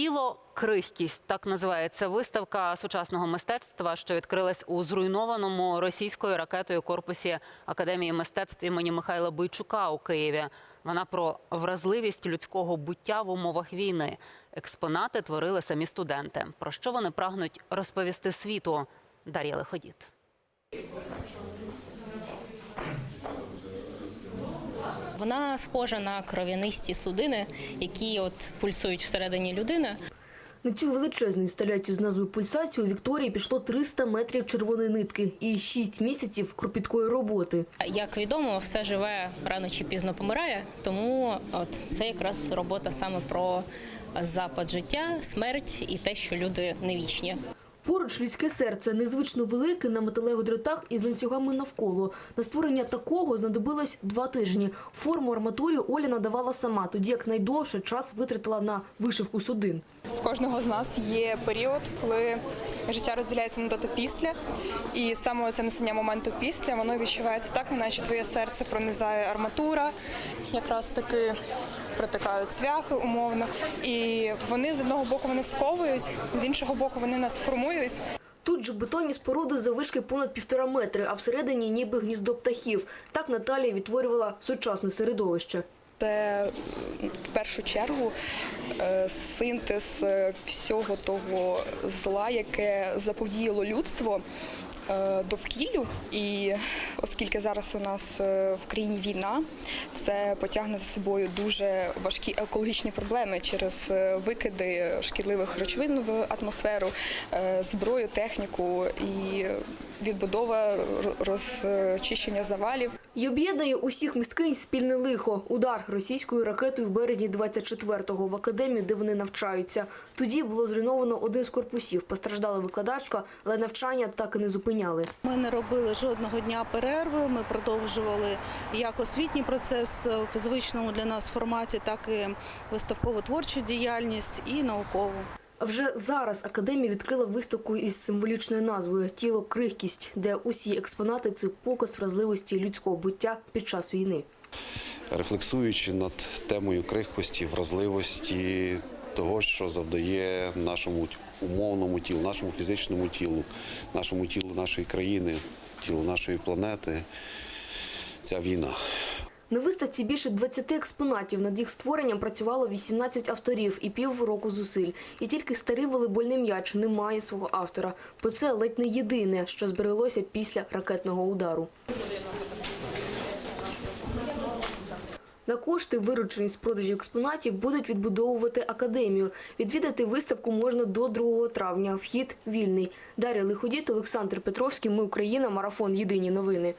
Тіло крихкість так називається виставка сучасного мистецтва, що відкрилась у зруйнованому російською ракетою корпусі Академії мистецтв імені Михайла Бойчука у Києві. Вона про вразливість людського буття в умовах війни. Експонати творили самі студенти. Про що вони прагнуть розповісти світу? Дар'я Лиходіт. Вона схожа на кров'янисті судини, які от пульсують всередині людини. На цю величезну інсталяцію з назвою «Пульсація» у Вікторії пішло 300 метрів червоної нитки і 6 місяців кропіткої роботи. Як відомо, все живе рано чи пізно помирає, тому от це якраз робота саме про запад життя, смерть і те, що люди не вічні. Поруч людське серце незвично велике на металевих дротах із ланцюгами навколо. На створення такого знадобилось два тижні. Форму арматурі Оля надавала сама, тоді як найдовше час витратила на вишивку судин. В кожного з нас є період, коли життя розділяється на до та після, і саме це насення моменту після воно відчувається так, неначе твоє серце пронизає арматура, якраз таки протикають цвяхи умовно. І вони з одного боку вони сковують, з іншого боку вони нас формують. Тут же бетонні споруди завишки понад півтора метри, а всередині ніби гніздо птахів. Так Наталія відтворювала сучасне середовище. Це в першу чергу е, синтез е, всього того зла, яке заподіяло людство довкіллю. І оскільки зараз у нас е, в країні війна, це потягне за собою дуже важкі екологічні проблеми через е, викиди шкідливих речовин в атмосферу, е, зброю, техніку і відбудова розчищення завалів. І об'єднує усіх мисткинь спільне лихо. Удар російською ракетою в березні 24-го в академію, де вони навчаються. Тоді було зруйновано один з корпусів. Постраждала викладачка, але навчання так і не зупиняли. Ми не робили жодного дня перерви. Ми продовжували як освітній процес в звичному для нас форматі, так і виставково-творчу діяльність і наукову. Вже зараз академія відкрила виставку із символічною назвою Тіло крихкість, де усі експонати це показ вразливості людського буття під час війни. рефлексуючи над темою крихкості, вразливості, того, що завдає нашому умовному тілу, нашому фізичному тілу, нашому тілу нашої країни, тілу нашої планети, ця війна. На виставці більше 20 експонатів. Над їх створенням працювало 18 авторів і півроку зусиль. І тільки старий волейбольний м'яч не має свого автора. Бо це ледь не єдине, що збереглося після ракетного удару. На кошти, виручені з продажу експонатів, будуть відбудовувати академію. Відвідати виставку можна до 2 травня. Вхід вільний. Дар'я Лиходіт, Олександр Петровський. Ми Україна. Марафон. Єдині новини.